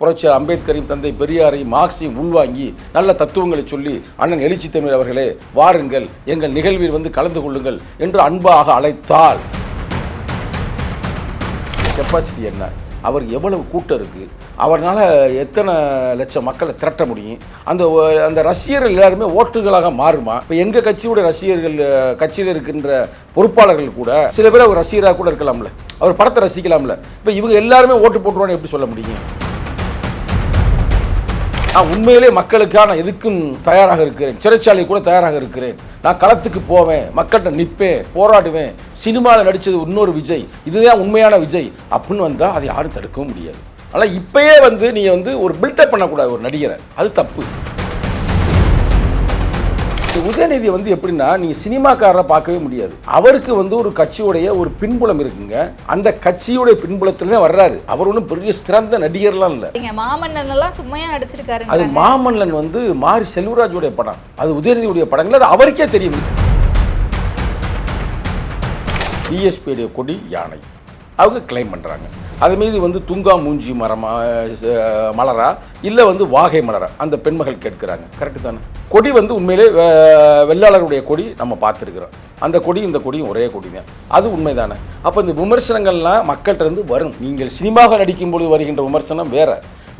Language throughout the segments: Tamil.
புரட்சி அம்பேத்கரையும் தந்தை பெரியாரையும் மார்க்ஸையும் உள்வாங்கி நல்ல தத்துவங்களை சொல்லி அண்ணன் எழுச்சி தமிழ் அவர்களே வாருங்கள் எங்கள் நிகழ்வில் வந்து கலந்து கொள்ளுங்கள் என்று அன்பாக அழைத்தால் கெப்பாசிட்டி என்ன? அவர் எவ்வளவு கூட்டம் இருக்குது அவரால் எத்தனை லட்சம் மக்களை திரட்ட முடியும்? அந்த அந்த ரசிகர்கள் எல்லாருமே ஓட்டுகளாக மாறுமா? இப்போ எங்கள் கட்சியோட ரசிகர்கள் கட்சியில் இருக்கின்ற பொறுப்பாளர்கள் கூட சில பேர் அவர் ரசிகராக கூட இருக்கலாம்ல. அவர் படத்தை ரசிக்கலாம்ல. இப்போ இவங்க எல்லாருமே ஓட்டு போட்டுருவான்னு எப்படி சொல்ல முடியும்? நான் உண்மையிலே மக்களுக்காக நான் எதுக்கும் தயாராக இருக்கிறேன். சிறைச்சாலை கூட தயாராக இருக்கிறேன். நான் களத்துக்கு போவேன் மக்கள்கிட்ட நிற்பேன் போராடுவேன். சினிமாவில் நடித்தது இன்னொரு விஜய். இதுதான் உண்மையான விஜய். அப்படின்னு வந்தால் அதை யாரும் தடுக்கவும் முடியாது. ஆனால் இப்பயே வந்து நீங்கள் வந்து ஒரு பில்டப் பண்ணக்கூடாது ஒரு நடிகரை. அது தப்பு. உதயநிதி வந்து எப்படின்னா நீங்கள் சினிமாக்காரரை பார்க்கவே முடியாது. அவருக்கு வந்து ஒரு கட்சியுடைய ஒரு பின்புலம் இருக்குங்க. அந்த கட்சியுடைய பின்புலத்துல தான் வர்றாரு. அவர் ஒன்றும் பெரிய சிறந்த நடிகர்லாம் இல்லை. மாமன்னன் எல்லாம் சும்மையா நடிச்சிருக்காரு அது மாமன்னன் வந்து மாரி செல்வராஜுடைய படம். அது உதயநிதியுடைய படங்கள். அது அவருக்கே தெரியும். பிஎஸ்பியுடைய கொடி யானை. அவங்க கிளைம் பண்ணுறாங்க அது மீது வந்து துங்கா மூஞ்சி மரமா மலரா? இல்லை வந்து வாகை மலரா? அந்த பெண்மகள் கேட்குறாங்க. கரெக்டு தானே? கொடி வந்து உண்மையிலே வெள்ளாளருடைய கொடி நம்ம பார்த்துருக்குறோம். அந்த கொடி இந்த கொடியும் ஒரே கொடி தான் அது உண்மைதானே? அப்போ இந்த விமர்சனங்கள்லாம் மக்கள்கிட்ட இருந்து வரும். நீங்கள் சினிமாவில் நடிக்கும்பொழுது வருகின்ற விமர்சனம் வேற.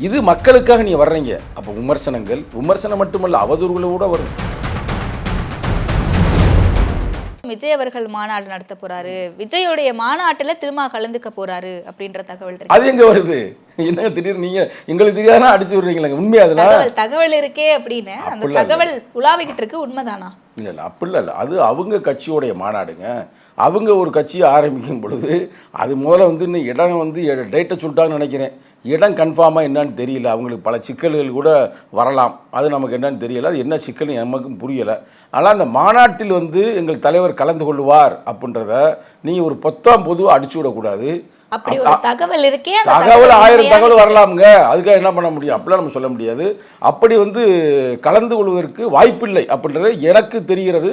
இது மக்களுக்காக நீ வர்றீங்க. அப்போ விமர்சனங்கள் விமர்சனம் மட்டுமல்ல அவதூறுகளோட வரும். விஜய் அவர்கள் மாநாடு நடத்த போறாரு. விஜயோடைய மாநாட்டுல திரும்ப கலந்துக்க போறாரு அப்படின்ற தகவல் அது எங்க வருது? என்ன திடீர்னு நீங்க எங்களுக்கு தெரியாதுன்னா அடிச்சு விடுறீங்களா உண்மையா தகவல் தகவல் இருக்கே அப்படின்னு அந்த தகவல் உலாவிக்கிட்டு இருக்கு உண்மைதானா? இல்லை இல்லை அப்படிலாம் இல்லை. அது அவங்க கட்சியோடைய மாநாடுங்க. அவங்க ஒரு கட்சியை ஆரம்பிக்கும் பொழுது அது முதல்ல வந்து இன்னும் இடம் வந்து டேட்டை சொல்லிட்டாங்கன்னு நினைக்கிறேன். இடம் கன்ஃபார்மாக என்னன்னு தெரியல. அவங்களுக்கு பல சிக்கல்கள் கூட வரலாம். அது நமக்கு என்னன்னு தெரியல. அது என்ன சிக்கல் நமக்கும் புரியலை. ஆனால் அந்த மாநாட்டில் வந்து எங்கள் தலைவர் கலந்து கொள்வார் அப்படின்றத நீங்கள் ஒரு பொத்தாம் பொதுவாக அடிச்சு விடக்கூடாது. தகவல் இருக்கே அந்த தகவல் ஆயிரம்? தகவல் வரலாமுங்க. அதுக்காக என்ன பண்ண முடியும்? அப்படிலாம் நம்ம சொல்ல முடியாது. அப்படி வந்து கலந்து கொள்வதற்கு வாய்ப்பில்லை அப்படின்றது எனக்கு தெரிகிறது.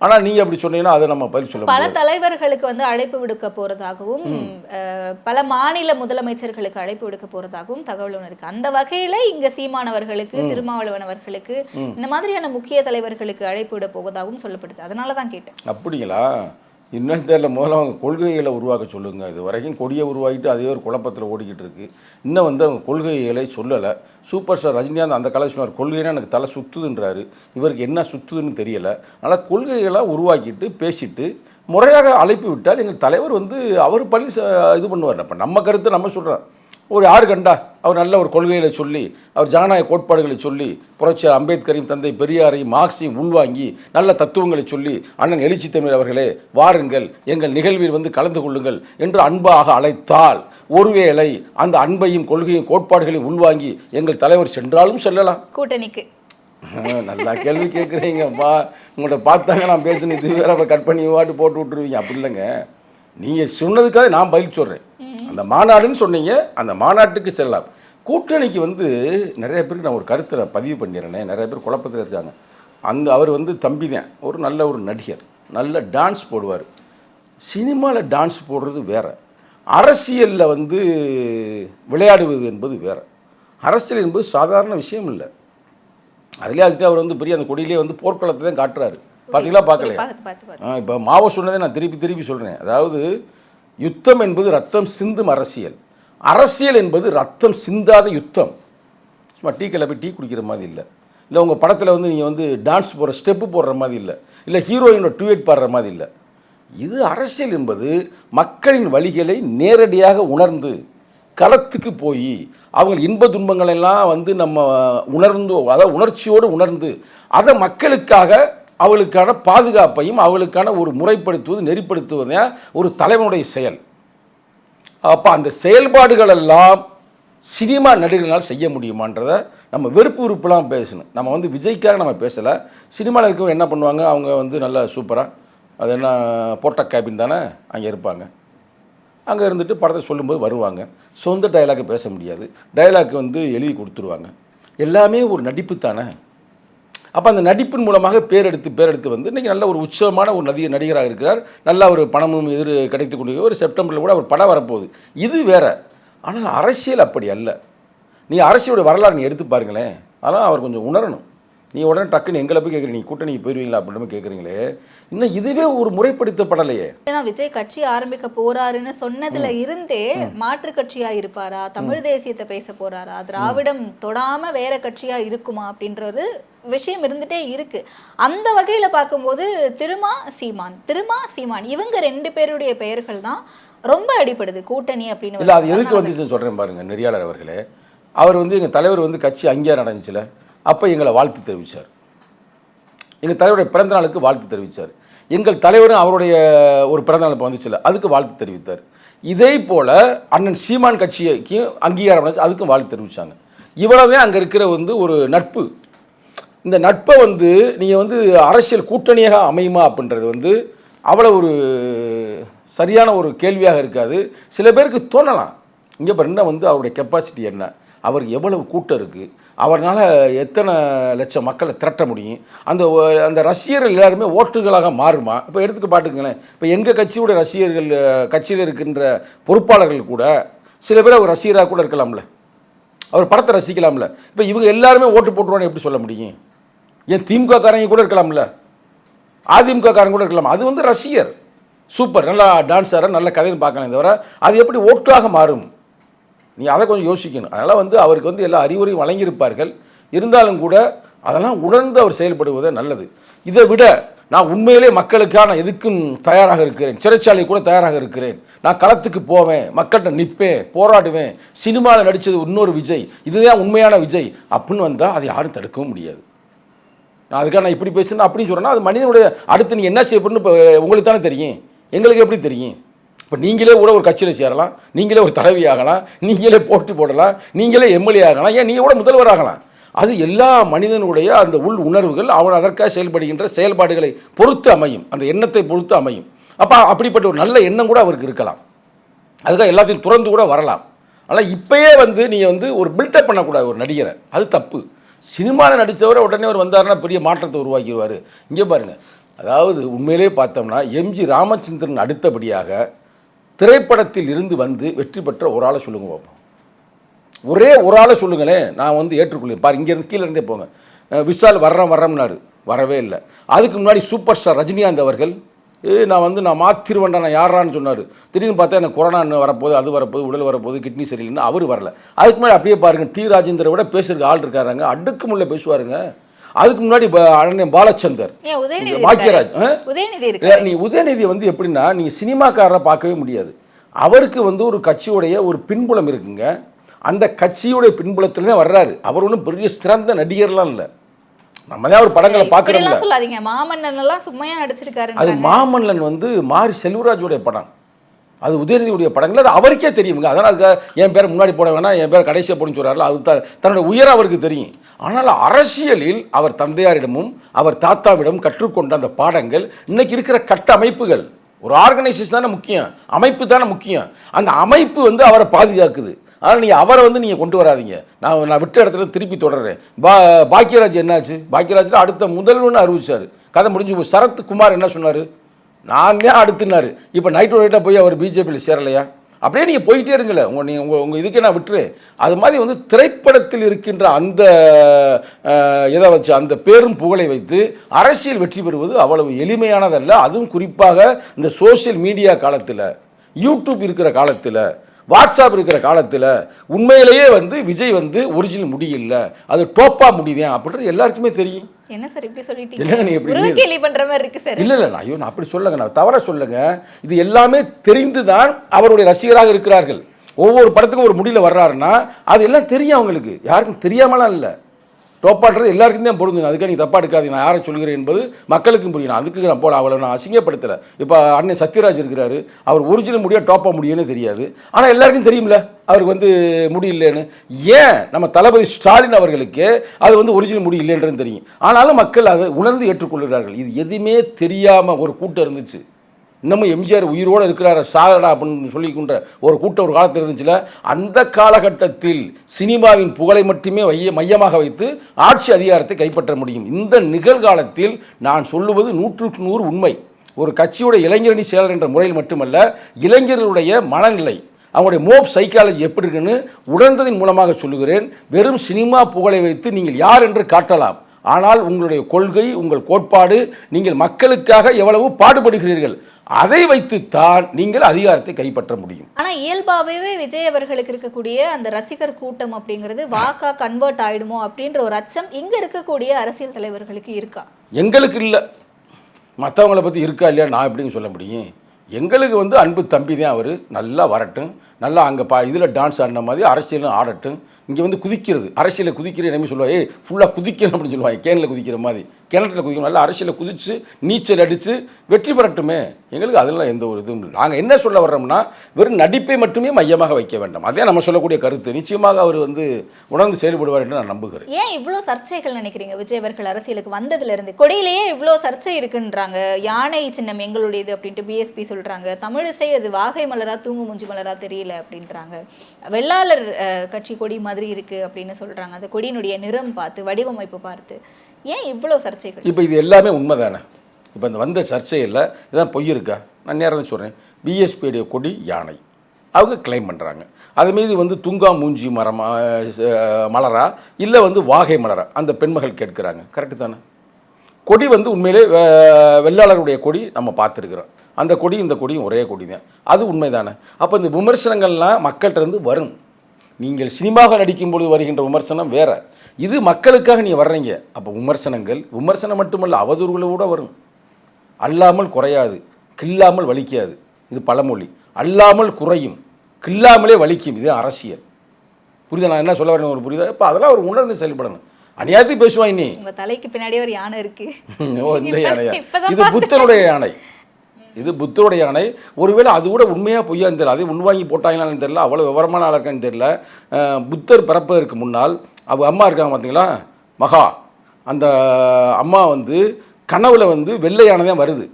ஆனால் நீங்கள் அப்படி சொன்னீங்கன்னா அதை நம்ம பதில் சொல்ல பல தலைவர்களுக்கு வந்து அழைப்பு விடுக்க போறதாகவும் அஹ், பல மாநில முதலமைச்சர்களுக்கு அழைப்பு விடுக்க போறதாகவும் தகவல் ஒன்று இருக்கு. அந்த வகையில இங்க சீமானவர்களுக்கு திருமாவளவன் அவர்களுக்கு இந்த மாதிரியான முக்கிய தலைவர்களுக்கு அழைப்பு விட போவதாகவும் சொல்லப்படுது. அதனால தான் கேட்டேன். அப்படிங்களா? இன்னும் தெரியல. முதல்ல அவங்க கொள்கைகளை உருவாக்க சொல்லுங்கள் இது வரைக்கும் கொடியை உருவாக்கிட்டு அதே ஒரு குழப்பத்தில் ஓடிக்கிட்டு இருக்குது இன்னும் வந்து அவங்க கொள்கைகளை சொல்லலை. சூப்பர் ஸ்டார் ரஜினிகாந்த் அந்த காலத்தில் சொன்னார். கொள்கைனா எனக்கு தலை சுற்றுதுன்றாரு இவருக்கு என்ன சுற்றுதுன்னு தெரியலை. அதனால் கொள்கைகளாக உருவாக்கிட்டு பேசிட்டு முறையாக அழைப்பு விட்டால் எங்கள் தலைவர் வந்து அவர் பள்ளி ச- இது பண்ணுவார் அப்போ நம்ம கருத்தை நம்ம சொல்கிறோம் ஒரு யார் கண்டா? அவர் நல்ல ஒரு கொள்கைகளை சொல்லி அவர் ஜனநாயக கோட்பாடுகளை சொல்லி புரட்சி அம்பேத்கரையும் தந்தை பெரியாரையும் மார்க்ஸையும் உள்வாங்கி நல்ல தத்துவங்களை சொல்லி அண்ணன் எழுச்சி தமிழ் அவர்களே வாருங்கள் எங்கள் நிகழ்வில் வந்து கலந்து கொள்ளுங்கள் என்று அன்பாக அழைத்தால் ஒருவேளை அந்த அன்பையும் கொள்கையும் கோட்பாடுகளையும் உள்வாங்கி எங்கள் தலைவர் சென்றாலும் செல்லலாம். கூட்டணிக்கு. நல்லா கேள்வி கேட்குறீங்கப்பா. உங்கள்கிட்ட பார்த்தாங்க நான் பேசுனது வேற கட் பண்ணி வாட்டு போட்டு விட்டுருவீங்க. அப்படி இல்லைங்க. நீங்கள் சொன்னதுக்காக நான் பதில் சொல்கிறேன் அந்த மாநாடுன்னு சொன்னீங்க அந்த மாநாட்டுக்கு செல்லலாம். கூட்டணிக்கு வந்து நிறைய பேருக்கு நான் ஒரு கருத்தை பதிவு பண்ணிடுறேனே. நிறைய பேர் குழப்பத்தில் இருக்காங்க. அந்த அவர் வந்து தம்பி தான். ஒரு நல்ல ஒரு நடிகர். நல்ல டான்ஸ் போடுவார். சினிமாவில் டான்ஸ் போடுறது வேற. அரசியலில் வந்து விளையாடுவது என்பது வேற. அரசியல் என்பது சாதாரண விஷயம் இல்லை. அதுலேயே அதுக்கு அவர் வந்து பெரிய அந்த கொடியிலே வந்து போர்க்களத்தை தான் காட்டுறாரு. பார்த்தீங்களா பார்க்கலையா இப்போ மாவோ சொன்னதை நான் திருப்பி திருப்பி சொல்கிறேன் அதாவது யுத்தம் என்பது ரத்தம் சிந்தும் அரசியல். அரசியல் என்பது ரத்தம் சிந்தாத யுத்தம். சும்மா டீ கடையில் போய் டீ குடிக்கிற மாதிரி இல்லை. இல்லை உங்கள் படத்தில் வந்து நீங்கள் வந்து டான்ஸ் போடுற ஸ்டெப்பு போடுற மாதிரி இல்லை. இல்லை ஹீரோயினோட டூயட் பாடுற மாதிரி இல்லை. இது அரசியல் என்பது மக்களின் வழிகளை நேரடியாக உணர்ந்து களத்துக்கு போய் அவங்க இன்ப துன்பங்கள் எல்லாம் வந்து நம்ம உணர்ந்து அதாவது உணர்ச்சியோடு உணர்ந்து அதை மக்களுக்காக அவளுக்கான பாதுகாப்பையும் அவளுக்கான ஒரு முறைப்படுத்துவது நெறிப்படுத்துவதே ஒரு தலைவனுடைய செயல். அப்போ அந்த செயல்பாடுகள் எல்லாம் சினிமா நடிகர்களால் செய்ய முடியுமான்றதை நம்ம வெறுப்பு உறுப்புலாம் பேசணும். நம்ம வந்து விஜய்க்காக நம்ம பேசலை. சினிமாவில் இருக்கவங்க என்ன பண்ணுவாங்க? அவங்க வந்து நல்லா சூப்பராக அது என்ன போட்டா கேபின் தானே அங்கே இருப்பாங்க. அங்கே இருந்துட்டு படத்தை சொல்லும்போது வருவாங்க. சொந்த டைலாக் பேச முடியாது. டயலாக் வந்து எழுதி கொடுத்துருவாங்க. எல்லாமே ஒரு நடிப்பு தானே. அப்போ அந்த நடிப்பின் மூலமாக பேரெடுத்து பேரெடுத்து வந்து இன்றைக்கி நல்ல ஒரு உச்சமான ஒரு நதிய நடிகராக இருக்கிறார். நல்ல ஒரு பணமும் எதிர் கிடைத்து கொண்டு ஒரு செப்டம்பரில் கூட அவர் படம் வரப்போகுது. இது வேற. ஆனால் அரசியல் அப்படி அல்ல. நீ அரசியலுடைய வரலாறு நீ எடுத்து பாருங்களேன். அதெல்லாம் அவர் கொஞ்சம் உணரணும். நீ உடனே டக்குன்னு எங்களை போய் கேட்குறீங்க நீ கூட்டணிக்கு போயிருவீங்களா அப்படின்னு கேட்குறீங்களே இன்னும் இதுவே ஒரு முறைப்படுத்தப்படலையே. ஏன்னா விஜய் கட்சி ஆரம்பிக்க போறாருன்னு சொன்னதுல இருந்தே மாற்று கட்சியா இருப்பாரா? தமிழ் தேசியத்தை பேச போறாரா? திராவிடம் தொடாம வேற கட்சியா இருக்குமா அப்படின்ற ஒரு விஷயம் இருந்துட்டே இருக்கு. அந்த வகையில பார்க்கும்போது திருமா சீமான் திருமா சீமான் இவங்க ரெண்டு பேருடைய பெயர்கள் தான் ரொம்ப அடிபடுது கூட்டணி அப்படின்னு இல்லை அது வருது. எதுக்கு வந்து சொல்கிறேன் பாருங்க நெறியாளர் அவர்களே. அவர் வந்து எங்கள் தலைவர் வந்து கட்சி அங்கேயா நடந்துச்சுல அப்போ எங்களை வாழ்த்து தெரிவித்தார் எங்கள் தலைவருடைய பிறந்த நாளுக்கு வாழ்த்து தெரிவித்தார் எங்கள் தலைவரும் அவருடைய ஒரு பிறந்த நாள் இப்போ வந்துச்சுல அதுக்கு வாழ்த்து தெரிவித்தார். இதே போல் அண்ணன் சீமான் கட்சிக்கு அங்கீகாரம் நடந்துச்சு அதுக்கும் வாழ்த்து தெரிவித்தாங்க இவ்வளவே அங்கே இருக்கிற வந்து ஒரு நட்பு. இந்த நட்பை வந்து நீங்கள் வந்து அரசியல் கூட்டணியாக அமையுமா அப்படின்றது வந்து அவ்வளோ ஒரு சரியான ஒரு கேள்வியாக இருக்காது. சில பேருக்கு தோணலாம். இங்கே இப்போ என்ன வந்து அவருடைய கெப்பாசிட்டி என்ன? அவருக்கு எவ்வளவு கூட்டம் இருக்குது அவரால் எத்தனை லட்சம் மக்களை திரட்ட முடியும் அந்த அந்த ரசிகர்கள் எல்லாருமே ஓட்டுகளாக மாறுமா? இப்போ எடுத்துக்க பாட்டுங்களேன் இப்போ எங்கள் கட்சியோட ரசிகர்கள் கட்சியில் இருக்கின்ற பொறுப்பாளர்கள் கூட சில பேர் அவர் ரசிகராக கூட இருக்கலாம்ல. அவர் படத்தை ரசிக்கலாம்ல. இப்போ இவங்க எல்லாருமே ஓட்டு போட்டுருவான்னு எப்படி சொல்ல முடியும்? ஏன் திமுக காரங்க கூட இருக்கலாம்ல? அதிமுக காரங்க கூட இருக்கலாம்? அது வந்து ரசிகர் சூப்பர் நல்லா டான்ஸ் ஆடுற நல்ல கதைன்னு பார்க்கலாம். தவிர அது எப்படி ஓட்டாக மாறும்? நீ அதை கொஞ்சம் யோசிக்கணும். அதனால் வந்து அவருக்கு வந்து எல்லா அறிவுரையும் வழங்கியிருப்பார்கள். இருந்தாலும் கூட அதெல்லாம் உணர்ந்து அவர் செயல்படுவது நல்லது. இதை விட நான் உண்மையிலே மக்களுக்கான எதுக்கும் தயாராக இருக்கிறேன். சிறைச்சாலை கூட தயாராக இருக்கிறேன். நான் களத்துக்கு போவேன் மக்கள்கிட்ட நிற்பேன் போராடுவேன். சினிமாவில் நடித்தது இன்னொரு விஜய். இதுதான் உண்மையான விஜய். அப்படின்னு வந்தால் அதை யாரும் தடுக்கவும் முடியாது. நான் அதுக்காக நான் இப்படி பேசுனேன் அப்படின்னு சொல்கிறேன்னா அது மனிதனுடைய அடுத்து நீங்கள் என்ன செய்யப்படுன்னு இப்போ உங்களுக்கு தானே தெரியும். எங்களுக்கு எப்படி தெரியும்? இப்போ நீங்களே கூட ஒரு கட்சியில் சேரலாம் நீங்களே ஒரு தலைவி ஆகலாம் நீங்களே போட்டி போடலாம் நீங்களே எம்எல்ஏ ஆகலாம் ஏன் நீங்கள் கூட முதல்வர் ஆகலாம்? அது எல்லா மனிதனுடைய அந்த உள் உணர்வுகள் அவன் அதற்காக செயல்படுகின்ற செயல்பாடுகளை பொறுத்து அமையும் அந்த எண்ணத்தை பொறுத்து அமையும். அப்போ அப்படிப்பட்ட ஒரு நல்ல எண்ணம் கூட அவருக்கு இருக்கலாம். அதுக்காக எல்லாத்தையும் துறந்து கூட வரலாம். ஆனால் இப்போயே வந்து நீங்கள் வந்து ஒரு பில்டப் பண்ணக்கூடாது ஒரு நடிகரை. அது தப்பு. சினிமாவில் நடித்தவரை உடனே அவர் வந்தாருன்னா பெரிய மாற்றத்தை உருவாக்கிடுவார். இங்கே பாருங்கள் அதாவது உண்மையிலே பார்த்தோம்னா எம்ஜி ராமச்சந்திரன் அடுத்தபடியாக திரைப்படத்தில் இருந்து வந்து வெற்றி பெற்ற ஒரு ஆளை சொல்லுங்க பார்ப்போம் ஒரே ஒரு ஆளை சொல்லுங்களேன். நான் வந்து ஏற்றுக்கொள்ளேன் பாரு இங்கேருந்து கீழே இருந்தே போங்க. விஷால் வர்றோம் வர்றோம்னாரு வரவே இல்லை. அதுக்கு முன்னாடி சூப்பர் ஸ்டார் ரஜினிகாந்த் அவர்கள் ஏ நான் வந்து நான் மாத்திருவேன்டா நான் யாரான்னு சொன்னார். திடீர்னு பார்த்தா எனக்கு கொரோனா வரப்போகுது அது வரப்போகுது உடல் வரப்போகுது கிட்னி சரியில்லைன்னு அவர் வரல. அதுக்கு முன்னாடி அப்படியே பாருங்கள் டி. ராஜேந்திர விட பேசுறதுக்கு ஆள் இருக்காருங்க. அடுக்கு முள்ள பேசுவாருங்க. அதுக்கு முன்னாடி பாலச்சந்தர். இல்ல, நீ உதயநிதி வந்து எப்படின்னா நீ சினிமாக்காரரை பார்க்கவே முடியாது. அவருக்கு வந்து ஒரு கட்சியுடைய ஒரு பின்புலம் இருக்குங்க. அந்த கட்சியுடைய பின்புலத்துல தான் வர்றாரு. அவர் ஒன்றும் பெரிய சிறந்த நடிகர்லாம் இல்லை. நம்ம தான் ஒரு படங்களை பார்க்குறோம்ல. சொல்லாதீங்க. மாமன்னன் எல்லாம் சும்மையா அது நடிச்சிருக்காரு மாமல்லன் வந்து மாரி செல்வராஜுடைய படம். அது உதயநிதியுடைய படங்கள். அது அவருக்கே தெரியுங்க. அதனால் என் பேரை முன்னாடி போட வேணாம் என் பேரை கடைசியாக போடணும்னு சொல்கிறாரு அது தன்னுடைய உயரம் அவருக்கு தெரியும். ஆனால் அரசியலில் அவர் தந்தையாரிடமும் அவர் தாத்தாவிடமும் கற்றுக்கொண்ட அந்த பாடங்கள் இன்னைக்கு இருக்கிற கட்டமைப்புகள். ஒரு ஆர்கனைசேஷன் தானே முக்கியம் அமைப்பு தானே முக்கியம். அந்த அமைப்பு வந்து அவரை பாதுகாக்குது. அதனால் நீங்கள் அவரை வந்து நீங்கள் கொண்டு வராதீங்க. நான் நான் விட்ட இடத்துல திருப்பி தொடர்றேன். பா பாக்கியராஜ் என்னாச்சு? பாக்கியராஜில் அடுத்த முதல்வன்னு அறிவிச்சார். கதை முடிஞ்சு போய் சரத் குமார் என்ன சொன்னார்? நான் தான் அடுத்துனாரு. இப்போ நைட் நைட்டாக போய் அவர் பிஜேபியில் சேரலையா? அப்படியே நீங்கள் போயிட்டே இருங்களே உங்கள் நீங்கள் உங்கள் உங்கள் இதுக்கே நான் விட்டுரு. அது மாதிரி வந்து திரைப்படத்தில் இருக்கின்ற அந்த இதை வச்சு அந்த பேரும் புகழை வைத்து அரசியல் வெற்றி பெறுவது அவ்வளவு எளிமையானதல்ல. அதுவும் குறிப்பாக இந்த சோஷியல் மீடியா காலத்தில் யூடியூப் இருக்கிற காலத்தில் வாட்ஸ்அப் இருக்கிற காலத்தில் உண்மையிலேயே வந்து விஜய் வந்து ஒரிஜினல் முடியல அது டோப்பாக முடியுதேன் அப்படின்றது எல்லாருக்குமே தெரியும். என்ன சார் இப்படி சொல்லிட்டீங்க? கேலி பண்ற மாதிரி இருக்கு சார். இல்லை இல்லை ஐயோ நான் அப்படி சொல்லுங்க நான் தவற சொல்லுங்க. இது எல்லாமே தெரிந்து தான் அவருடைய ரசிகராக இருக்கிறார்கள். ஒவ்வொரு படத்துக்கும் ஒரு முடியல வர்றாருன்னா அது எல்லாம் தெரியும் அவங்களுக்கு. யாருக்கும் தெரியாமலாம் இல்லை. டோப்பான்றது எல்லாருக்கும் தான் பொருந்தும் அதுக்காக நீ தப்பா எடுக்காதீங்க. நான் யாரை சொல்கிறேன் என்பது மக்களுக்கும் புரியணும் அதுக்கு நான் போல அவளை நான் அசிங்கப்படுத்தலை. இப்போ அண்ணன் சத்யராஜ் இருக்கிறாரு. அவர் ஒரிஜினல் முடியா டோப்பாக முடியும்னு தெரியாது. ஆனால் எல்லாருக்கும் தெரியும்ல அவருக்கு வந்து முடியலன்னு ஏன் நம்ம தளபதி ஸ்டாலின் அவர்களுக்கு அது வந்து ஒரிஜினல் முடி இல்லைன்றது தெரியும். ஆனாலும் மக்கள் அதை உணர்ந்து ஏற்றுக்கொள்கிறார்கள். இது எதுவுமே தெரியாமல் ஒரு கூட்டம் இருந்துச்சு. இன்னமும் எம்ஜிஆர் உயிரோடு இருக்கிறார சாகடா அப்படின்னு சொல்லிக்கின்ற ஒரு கூட்டம் ஒரு காலத்தில் இருந்துச்சுல அந்த காலகட்டத்தில் சினிமாவின் புகழை மட்டுமே வைய மையமாக வைத்து ஆட்சி அதிகாரத்தை கைப்பற்ற முடியும். இந்த நிகழ்காலத்தில் நான் சொல்லுவது நூற்றுக்கு நூறு உண்மை. ஒரு கட்சியோட இளைஞரணி செயலர் என்ற முறையில் மட்டுமல்ல இளைஞர்களுடைய மனநிலை அவங்களுடைய மோப் சைக்காலஜி எப்படி இருக்குன்னு உணர்ந்ததின் மூலமாக சொல்லுகிறேன். வெறும் சினிமா புகழை வைத்து நீங்கள் யார் என்று காட்டலாம். ஆனால் உங்களுடைய கொள்கை உங்கள் கோட்பாடு நீங்கள் மக்களுக்காக எவ்வளவு பாடுபடுகிறீர்கள். அதை வைத்துத்தான் நீங்கள் அதிகாரத்தை கைப்பற்ற முடியும். ஆனா இயல்பாகவே விஜய் அவர்களுக்கு இருக்கக்கூடிய அந்த ரசிகர் கூட்டம் அப்படிங்கிறது வாக்கா கன்வெர்ட் ஆயிடுமோ அப்படின்ற ஒரு அச்சம் இங்க இருக்கக்கூடிய அரசியல் தலைவர்களுக்கு இருக்கா? எங்களுக்கு இல்லை. மற்றவங்கள பற்றி இருக்கா இல்லையா நான் எப்படின்னு சொல்ல முடியும்? எங்களுக்கு வந்து அன்பு தம்பி தான் அவர். நல்லா வரட்டும். நல்லா அங்கே பா இதில் டான்ஸ் ஆடின மாதிரி அரசியலும் ஆடட்டும். இங்கே வந்து குதிக்கிறது. அரசியலில் குதிக்கிற என்ன சொல்லுவாங்க. ஏய் ஃபுல்லாக குதிக்கணும் அப்படின்னு சொல்லுவாங்க. கேனில் குதிக்கிற மாதிரி. கிணற்றில் குதிக்கணும். நல்லா அரசியலில் குதித்து நீச்சல் அடித்து வெற்றி பெறட்டுமே. எங்களுக்கு அதெல்லாம் எந்த ஒரு இதுவும் இல்லை. நாங்கள் என்ன சொல்ல வர்றோம்னா வெறும் நடிப்பை மட்டுமே மையமாக வைக்க வேண்டாம். அதே நம்ம சொல்லக்கூடிய கருத்து. நிச்சயமாக அவர் வந்து உணர்ந்து செயல்படுவார் என்று நான் நம்புகிறேன். ஏன் இவ்வளோ சர்ச்சைகள் நினைக்கிறீங்க? விஜய் அவர்கள் அரசியலுக்கு வந்ததுலேருந்து. கொடியிலேயே இவ்வளோ சர்ச்சை இருக்குன்றாங்க. யானை சின்னம் எங்களுடையது அப்படின்ட்டு பிஎஸ்பி சொல்கிறாங்க தமிழிசை அது வாகை மலரா தூங்கு மூஞ்சி மலரா தெரியல அப்படின்றாங்க. வெள்ளாளர் கட்சி கொடி மாதிரி இருக்கு அப்படின்னு சொல்கிறாங்க அந்த கொடியினுடைய நிறம் பார்த்து வடிவமைப்பு பார்த்து. ஏன் இவ்வளோ சர்ச்சைகள்? இப்போ இது எல்லாமே உண்மை தானே இப்போ இந்த வந்த சர்ச்சையில் இதான் பொய் இருக்கா? நான் நேரம் சொல்கிறேன் பிஎஸ்பியுடைய கொடி யானை. அவங்க கிளைம் பண்ணுறாங்க அது மீது வந்து துங்கா மூஞ்சி மரம் மலரா? இல்லை வந்து வாகை மலரா? அந்த பெண்மகள் கேட்குறாங்க. கரெக்டு தானே? கொடி வந்து உண்மையிலே வெள்ளாளருடைய கொடி நம்ம பார்த்துருக்குறோம். அந்த கொடி இந்த கொடியும் ஒரே கொடி தான் அது உண்மை தானே அப்போ இந்த விமர்சனங்கள்லாம் மக்கள்கிட்ட இருந்து வரும். நீங்கள் சினிமாவில் நடிக்கும் பொழுது வருகின்ற விமர்சனம் வேறு. இது மக்களுக்காக நீ வர்றீங்க. அப்போ விமர்சனங்கள் விமர்சனம் மட்டுமல்ல அவதூறுகளை கூட வரும். அல்லாமல் குறையாது கில்லாமல் வலிக்காது. இது பழமொழி. அல்லாமல் குறையும் கில்லாமலே வலிக்கும். இது அரசியல். புரியுதா? நான் என்ன சொல்ல வரேன் ஒரு புரியுதா? இப்போ அதெல்லாம் ஒரு உணர்ந்து செயல்படணும். அநியாயத்தை பேசுவாய் நீ உங்க தலைக்கு பின்னாடியே ஒரு யானை இருக்கு. ஓ இந்த யானையா? இது புத்தருடைய யானை. இது புத்தருடைய யானை. ஒருவேளை அது கூட உண்மையா பொய்யான்னு தெரியல. அதை உள்வாங்கி போட்டாங்களான்னு தெரியல. அவ்வளோ விவரமான ஆளா இருக்கான்னு தெரியல. புத்தர் பிறப்பதற்கு முன்னால் அவ அம்மா இருக்காங்க பார்த்தீங்களா மகா. அந்த அம்மா வந்து கனவுல வந்து வெள்ளை யானை தான் வருது.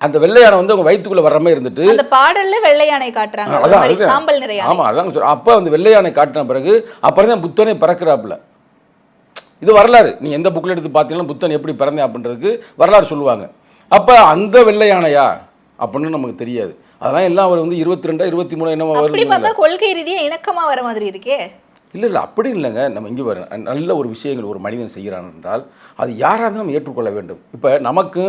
அந்த வெள்ளை யானை வந்து அவங்க வயிற்றுக்குள்ள வர்ற மாதிரி இருந்துட்டு அந்த பாடல்ல வெள்ளை யானை காட்டுறாங்க. அதான். சாம்பல் நிறைய ஆமா அதான் சொல்றேன் அப்போ அந்த வெள்ளை யானை காட்டின பிறகு அப்புறம் தான் புத்தனே பிறக்கிறாப்புல. இது வரலாறு. நீ எந்த புக்கில் எடுத்து பார்த்தீங்கன்னா புத்தன் எப்படி பிறந்தேன் அப்படின்றதுக்கு வரலாறு சொல்லுவாங்க. அப்போ அந்த வெள்ளை யானையா? அப்படின்னு நமக்கு தெரியாது. அதெல்லாம் எல்லாம் அவர் வந்து இருபத்தி ரெண்டா இருபத்தி மூணு பார்த்தா கொள்கை ரீதியா இணக்கமா வர மாதிரி இருக்கே. இல்லை இல்லை அப்படி இல்லைங்க. நம்ம இங்கே வர நல்ல ஒரு விஷயங்கள் ஒரு மனிதன் செய்கிறான் என்றால் அது யாராக இருந்தாலும் நம்ம ஏற்றுக்கொள்ள வேண்டும். இப்போ நமக்கு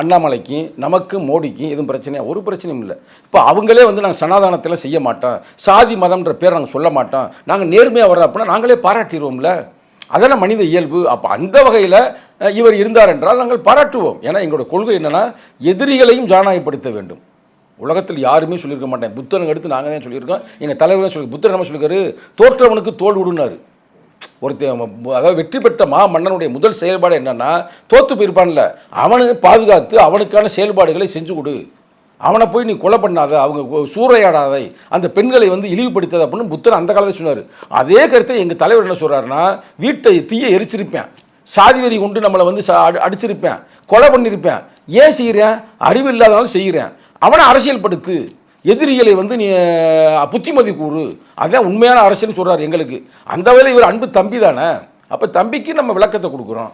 அண்ணாமலைக்கும் நமக்கு மோடிக்கும் எதுவும் பிரச்சனையாக ஒரு பிரச்சனையும் இல்லை. இப்போ அவங்களே வந்து நாங்கள் சனாதானத்தில் செய்ய மாட்டோம். சாதி மதம்ன்ற பேர் நாங்கள் சொல்ல மாட்டோம். நாங்கள் நேர்மையாக வர்ற அப்படின்னா நாங்களே பாராட்டிடுவோம்ல. அதெல்லாம் மனித இயல்பு. அப்போ அந்த வகையில் இவர் இருந்தார் என்றால் நாங்கள் பாராட்டுவோம். ஏன்னா எங்களோட கொள்கை என்னன்னா எதிரிகளையும் ஜனநாயகப்படுத்த வேண்டும். உலகத்தில் யாருமே சொல்லியிருக்க மாட்டேன். புத்தனுக்கு அடுத்து நாங்கள் தான் சொல்லியிருக்கோம். எங்கள் தலைவரும் சொல்லி புத்தர் என்ன சொல்லியிருக்காரு தோற்றவனுக்கு தோல் விடுனாரு. ஒருத்த அதாவது வெற்றி பெற்ற மா மன்னனுடைய முதல் செயல்பாடு என்னன்னா தோத்து போயிருப்பான்ல. அவனுக்கு பாதுகாத்து அவனுக்கான செயல்பாடுகளை செஞ்சு கொடு. அவனை போய் நீ கொலை பண்ணாத அவங்க சூறையாடாதை. அந்த பெண்களை வந்து இழிவுபடுத்தாத அப்படின்னு புத்தர் அந்த காலத்தில் சொன்னார். அதே கருத்தை எங்கள் தலைவர் என்ன சொல்கிறாருன்னா வீட்டை தீயை எரிச்சிருப்பேன். சாதி வெறி கொண்டு நம்மளை வந்து சா- அடி- அடிச்சிருப்பேன். கொலை பண்ணியிருப்பேன் ஏன் செய்கிறேன் அறிவு இல்லாதனாலும் செய்கிறேன் அவனை அரசியல்படுத்து எதிரிகளை வந்து நீ புத்திமதி கூறு. அதான் உண்மையான அரசியல்னு சொல்கிறார் எங்களுக்கு. அந்த வகையில் இவர் அன்பு தம்பி தானே. அப்போ தம்பிக்கு நம்ம விளக்கத்தை கொடுக்குறோம்.